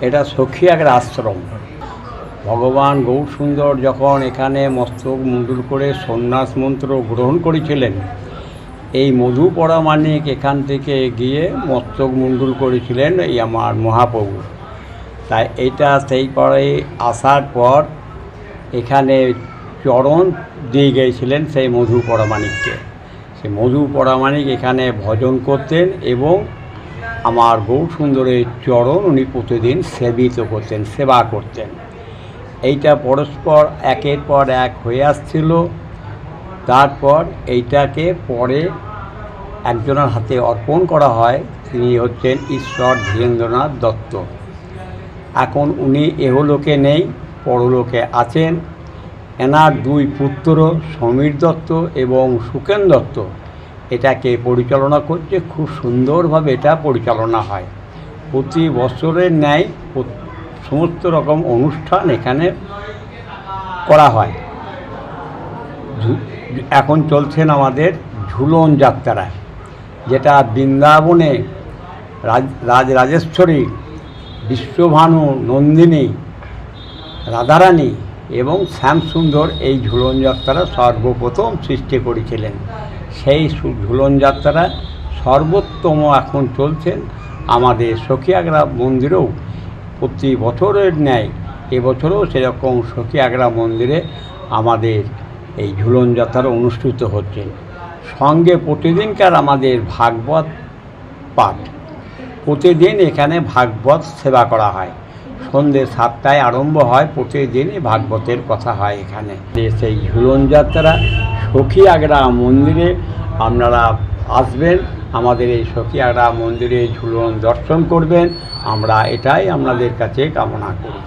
এটা সখিয়াগের আশ্রম। ভগবান গৌরসুন্দর যখন এখানে মস্তক মুন্ডুল করে সন্ন্যাস মন্ত্র গ্রহণ করেছিলেন, এই মধু পরামানিক এখান থেকে গিয়ে মস্তক মুন্ডুল করেছিলেন এই আমার মহাপ্রভু। তাই এটা সেই পরে আসার পর এখানে চরণ দিয়ে গিয়েছিলেন সেই মধু পরামানিককে সেই মধু পরামানিক এখানে ভজন করতেন এবং আমার গৌর সুন্দরের চরণ উনি প্রতিদিন সেবিত করতেন, সেবা করতেন। এইটা পরস্পর একের পর এক হয়ে আসছিল। তারপর এইটাকে পরে একজনের হাতে অর্পণ করা হয়, তিনি হচ্ছেন ঈশ্বর ধীরেন্দ্রনাথ দত্ত। এখন উনি এহলোকে নেই, পরলোকে আছেন। এনার দুই পুত্র সমীর দত্ত এবং সুকেন দত্ত। এটাকে পরিচালনা করছে খুব সুন্দরভাবে এটা পরিচালনা হয়। প্রতি বছরের ন্যায় সমস্ত রকম অনুষ্ঠান এখানে করা হয়। এখন চলছেন আমাদের ঝুলন যাত্রা, যেটা বৃন্দাবনে রাজ রাজেশ্বরী বিশ্বভানু, নন্দিনী, রাধারানী এবং শ্যামসুন্দর এই ঝুলন যাত্রা সর্বপ্রথম সৃষ্টি করেছিলেন। সেই ঝুলন যাত্রা সর্বোত্তম এখন চলছেন আমাদের সখিয়াগ্রা মন্দিরেও প্রতি বছরের ন্যায় এবছরও সেরকম সখিয়াগ্রা মন্দিরে আমাদের এই ঝুলন যাত্রা অনুষ্ঠিত হচ্ছে। সঙ্গে প্রতিদিনকার আমাদের ভাগবত পাঠ। প্রতিদিন এখানে ভাগবত সেবা করা হয়। সন্ধ্যে সাতটায় আরম্ভ হয়, প্রতিদিনই ভাগবতের কথা হয় এখানে। সেই ঝুলন যাত্রা সখী আগ্রা মন্দিরে আপনারা আসবেন, আমাদের এই সখী আগ্রা মন্দিরে ঝুলন দর্শন করবেন, আমরা এটাই আপনাদের কাছে কামনা করি।